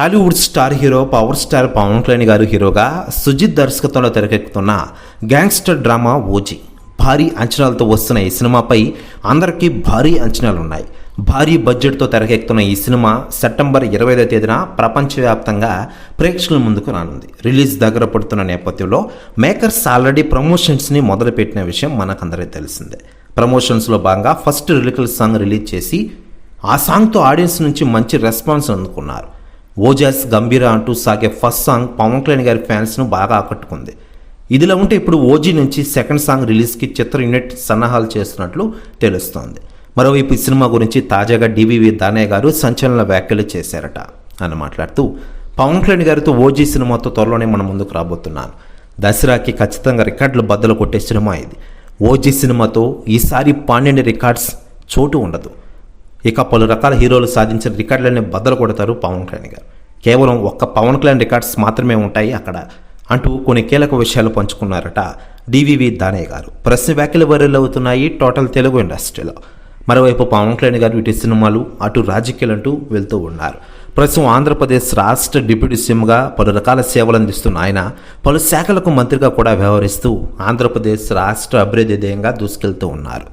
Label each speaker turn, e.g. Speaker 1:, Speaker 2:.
Speaker 1: Tollywood star hero power star Pawan Kalyan garu హీరోగా సుజిత్ దర్శకత్వంలో తెరకెక్కుతున్న గ్యాంగ్స్టర్ డ్రామా ఓజీ భారీ అంచనాలతో వస్తున్న ఈ సినిమాపై అందరికీ భారీ అంచనాలు ఉన్నాయి భారీ బడ్జెట్తో తెరకెక్కుతున్న ఈ సినిమా సెప్టెంబర్ ఇరవై ఐదో తేదీన ప్రపంచవ్యాప్తంగా ప్రేక్షకుల ముందుకు రానుంది. రిలీజ్ దగ్గర పడుతున్న నేపథ్యంలో మేకర్స్ ఆల్రెడీ ప్రమోషన్స్ని మొదలుపెట్టిన విషయం మనకందరికీ తెలిసిందే. ప్రమోషన్స్లో భాగంగా ఫస్ట్ రిలికల్ సాంగ్ రిలీజ్ చేసి ఆ సాంగ్తో ఆడియన్స్ నుంచి మంచి రెస్పాన్స్ అందుకున్నారు. ఓజాస్ గంభీర అంటూ సాగే ఫస్ట్ సాంగ్ పవన్ కళ్యాణ్ గారి ఫ్యాన్స్ను బాగా ఆకట్టుకుంది. ఇదిలా ఉంటే ఇప్పుడు ఓజీ నుంచి సెకండ్ సాంగ్ రిలీజ్కి చిత్ర యూనిట్ సన్నాహాలు చేస్తున్నట్లు తెలుస్తోంది. మరోవైపు ఈ సినిమా గురించి తాజాగా డివివి దానయ్య గారు సంచలన వ్యాఖ్యలు చేశారట అని మాట్లాడుతూ పవన్ కళ్యాణ్ గారితో ఓజీ సినిమాతో త్వరలోనే మన ముందుకు రాబోతున్నాను దసరాకి ఖచ్చితంగా రికార్డులు బద్దలు కొట్టే సినిమా ఇది. ఓజీ సినిమాతో ఈసారి పన్నెండు రికార్డ్స్ చోటు ఉండదు. ఇక పలు రకాల హీరోలు సాధించిన రికార్డులనే బద్దలు కొడతారు పవన్ కళ్యాణ్ గారు. కేవలం ఒక్క పవన్ కళ్యాణ్ రికార్డ్స్ మాత్రమే ఉంటాయి అక్కడ అంటూ కొన్ని కీలక విషయాలు పంచుకున్నారట డివివి దానయ్య గారు. ప్రశ్న వ్యాఖ్యలు వైరల్ అవుతున్నాయి టోటల్ తెలుగు ఇండస్ట్రీలో. మరోవైపు పవన్ కళ్యాణ్ గారు ఇటు సినిమాలు అటు రాజకీయాలు అంటూ వెళ్తూ ఉన్నారు. ప్రస్తుతం ఆంధ్రప్రదేశ్ రాష్ట్ర డిప్యూటీ సీఎంగా పలు రకాల సేవలు అందిస్తున్న ఆయన పలు శాఖలకు మంత్రిగా కూడా వ్యవహరిస్తూ ఆంధ్రప్రదేశ్ రాష్ట్ర అభివృద్ధి ధ్యేయంగా దూసుకెళ్తూ ఉన్నారు.